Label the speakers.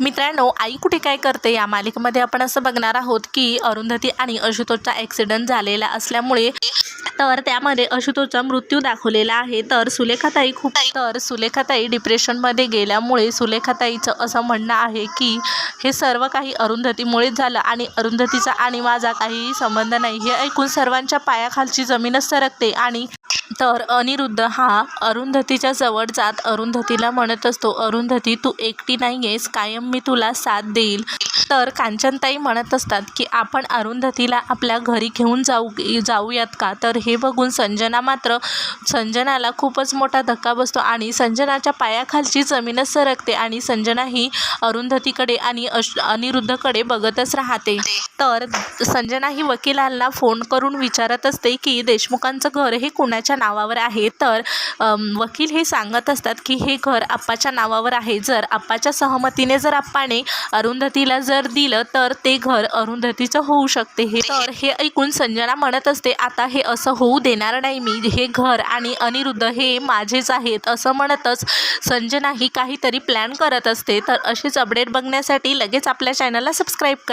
Speaker 1: मित्रांनो आई कुठे काय करते? या मालिकेमध्ये आपण असं बघणार आहोत की अरुंधती आणि आशुतोषचा ॲक्सिडेंट झालेला असल्यामुळे तर त्यामध्ये आशुतोषचा मृत्यू दाखवलेला आहे. तर सुलेखाताई खूप तर सुलेखाताई डिप्रेशनमध्ये गेल्यामुळे सुलेखाताईचं असं म्हणणं आहे की हे सर्व काही अरुंधतीमुळेच झालं आणि अरुंधतीचा आणि माझा काहीही संबंध नाही. हे ऐकून सर्वांच्या पायाखालची जमीनच सरकते आणि तर अनिरुद्ध हा अरुंधतीच्या जवळ जात अरुंधतीला म्हणत असतो अरुंधती तू एकटी नाही आहेस कायम मी तुला साथ देईल. तर कांचनताई म्हणत असतात की आपण अरुंधतीला आपल्या घरी घेऊन जाऊ जाऊयात का? तर हे बघून संजना मात्र संजनाला खूपच मोठा धक्का बसतो आणि संजनाच्या पायाखालची जमीनच सरकते आणि संजना ही अरुंधतीकडे आणि अश अनिरुद्धकडे बघतच राहते. तर संजना ही वकिलांना फोन करून विचारत असते की देशमुखांचं घर हे कुणाच्या नावावर आहे. तर वकील हे सांगत असतात की हे घर आप्पाच्या नावावर आहे. जर आप्पाच्या सहमतीने जर आप्पाने अरुंधतीला जर दिलं तर ते घर अरुंधतीचं होऊ शकते. हे तर हे ऐकून संजना म्हणत असते आता हे असं होऊ देणार नाही मी. हे घर आणि अनिरुद्ध हे माझेच आहेत. असं म्हणतच संजना ही काहीतरी प्लॅन करत असते. तर अशीच अपडेट बघण्यासाठी लगेच आपल्या चॅनलला सबस्क्राईब करा.